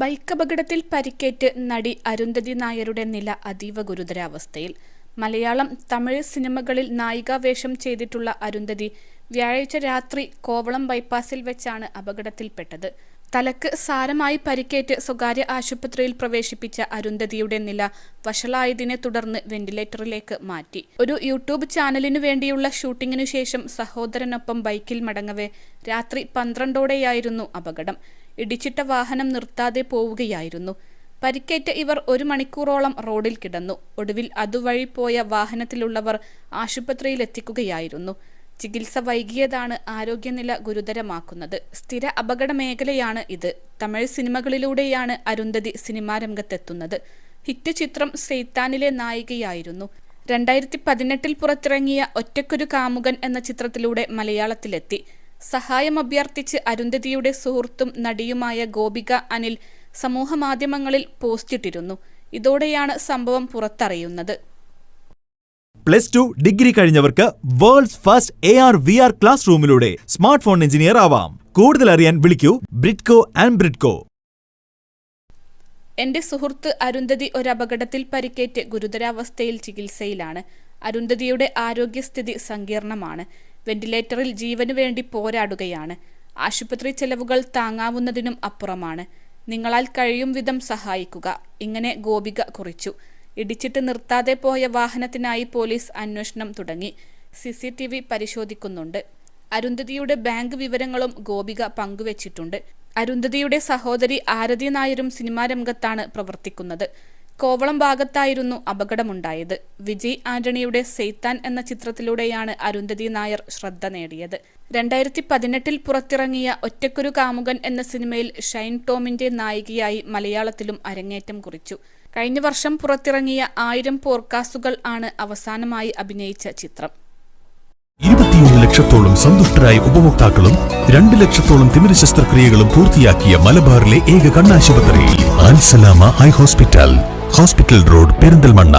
Bike അപകടത്തിൽ പരിക്കേറ്റ് നടി അരുന്ധതി നായരുടെ നില അതീവ ഗുരുതരാവസ്ഥയിൽ. മലയാളം തമിഴ് സിനിമകളിൽ നായികാവേഷം ചെയ്തിട്ടുള്ള അരുന്ധതി വ്യാഴാഴ്ച രാത്രി കോവളം ബൈപ്പാസിൽ വെച്ചാണ് അപകടത്തിൽപ്പെട്ടത്. തലക്ക് സാരമായി പരിക്കേറ്റ് സ്വകാര്യ ആശുപത്രിയിൽ പ്രവേശിപ്പിച്ച അരുന്ധതിയുടെ നില വഷളായതിനെ തുടർന്ന് വെന്റിലേറ്ററിലേക്ക് മാറ്റി. ഒരു യൂട്യൂബ് ചാനലിനു വേണ്ടിയുള്ള ഷൂട്ടിങ്ങിനു ശേഷം സഹോദരനൊപ്പം ബൈക്കിൽ മടങ്ങവേ രാത്രി പന്ത്രണ്ടോടെയായിരുന്നു അപകടം. ഇടിച്ചിട്ട വാഹനം നിർത്താതെ പോവുകയായിരുന്നു. പരിക്കേറ്റ ഇവർ ഒരു മണിക്കൂറോളം റോഡിൽ കിടന്നു. ഒടുവിൽ അതുവഴി പോയ വാഹനത്തിലുള്ളവർ ആശുപത്രിയിലെത്തിക്കുകയായിരുന്നു. ചികിത്സ വൈകിയതാണ് ആരോഗ്യനില ഗുരുതരമാക്കുന്നത്. സ്ഥിര അപകട മേഖലയാണ് ഇത്. തമിഴ് സിനിമകളിലൂടെയാണ് അരുന്ധതി സിനിമാ രംഗത്തെത്തുന്നത്. ഹിറ്റ് ചിത്രം സെയ്ത്താനിലെ നായികയായിരുന്നു. രണ്ടായിരത്തി പതിനെട്ടിൽ പുറത്തിറങ്ങിയ ഒറ്റക്കൊരു കാമുകൻ എന്ന ചിത്രത്തിലൂടെ മലയാളത്തിലെത്തി. സഹായം അഭ്യർത്ഥിച്ച് അരുന്ധതിയുടെ സുഹൃത്തും നടിയുമായ ഗോപിക അനിൽ സമൂഹമാധ്യമങ്ങളിൽ പോസ്റ്റിട്ടിരുന്നു. ഇതോടെയാണ് സംഭവം പുറത്തറിയുന്നത്. Plus two degree കഴിഞ്ഞവർക്ക് world's first A R V R class റൂമിലൂടെ smart phone engineer ആവാം. കൂടുതൽ അറിയാൻ വിളിക്കൂ ബ്രിഡ്കോ ആൻഡ് ബ്രിഡ്കോ. എന്റെ സുഹൃത്ത് അരുന്ധതി ഒരു അപകടത്തിൽ പരിക്കേറ്റ് ഗുരുതരാവസ്ഥയിൽ ചികിത്സയിലാണ്. അരുന്ധതിയുടെ ആരോഗ്യസ്ഥിതി സങ്കീർണമാണ്. വെന്റിലേറ്ററിൽ ജീവനു വേണ്ടി പോരാടുകയാണ്. ആശുപത്രി ചെലവുകൾ താങ്ങാവുന്നതിനും അപ്പുറമാണ്. നിങ്ങളാൽ കഴിയും വിധം സഹായിക്കുക. ഇങ്ങനെ ഗോപിക കുറിച്ചു. ഇടിച്ചിട്ട് നിർത്താതെ പോയ വാഹനത്തിനായി പോലീസ് അന്വേഷണം തുടങ്ങി. സി സി ടി വി പരിശോധിക്കുന്നുണ്ട്. അരുന്ധതിയുടെ ബാങ്ക് വിവരങ്ങളും ഗോപിക പങ്കുവച്ചിട്ടുണ്ട്. അരുന്ധതിയുടെ സഹോദരി ആരതി നായരും സിനിമാ രംഗത്താണ് പ്രവർത്തിക്കുന്നത്. കോവളം ഭാഗത്തായിരുന്നു അപകടമുണ്ടായത്. വിജയ് ആന്റണിയുടെ സെയ്ത്താൻ എന്ന ചിത്രത്തിലൂടെയാണ് അരുന്ധതി നായർ ശ്രദ്ധ നേടിയത്. രണ്ടായിരത്തി പതിനെട്ടിൽ പുറത്തിറങ്ങിയ ഒറ്റക്കൊരു കാമുകൻ എന്ന സിനിമയിൽ ഷൈൻ ടോമിന്റെ നായികയായി മലയാളത്തിലും അരങ്ങേറ്റം കുറിച്ചു. കഴിഞ്ഞ വർഷം പുറത്തിറങ്ങിയ ആയിരം പോർക്കാസുകൾ ആണ് അവസാനമായി അഭിനയിച്ച ചിത്രം. ഇരുപത്തിയൊന്ന് ലക്ഷത്തോളം സന്തുഷ്ടരായ ഉപഭോക്താക്കളും രണ്ട് ലക്ഷത്തോളം തിമിര ശസ്ത്രക്രിയകളും പൂർത്തിയാക്കിയ മലബാറിലെ ഏക കണ്ണാശുപത്രി eye hospital hospital road Perinthalmanna.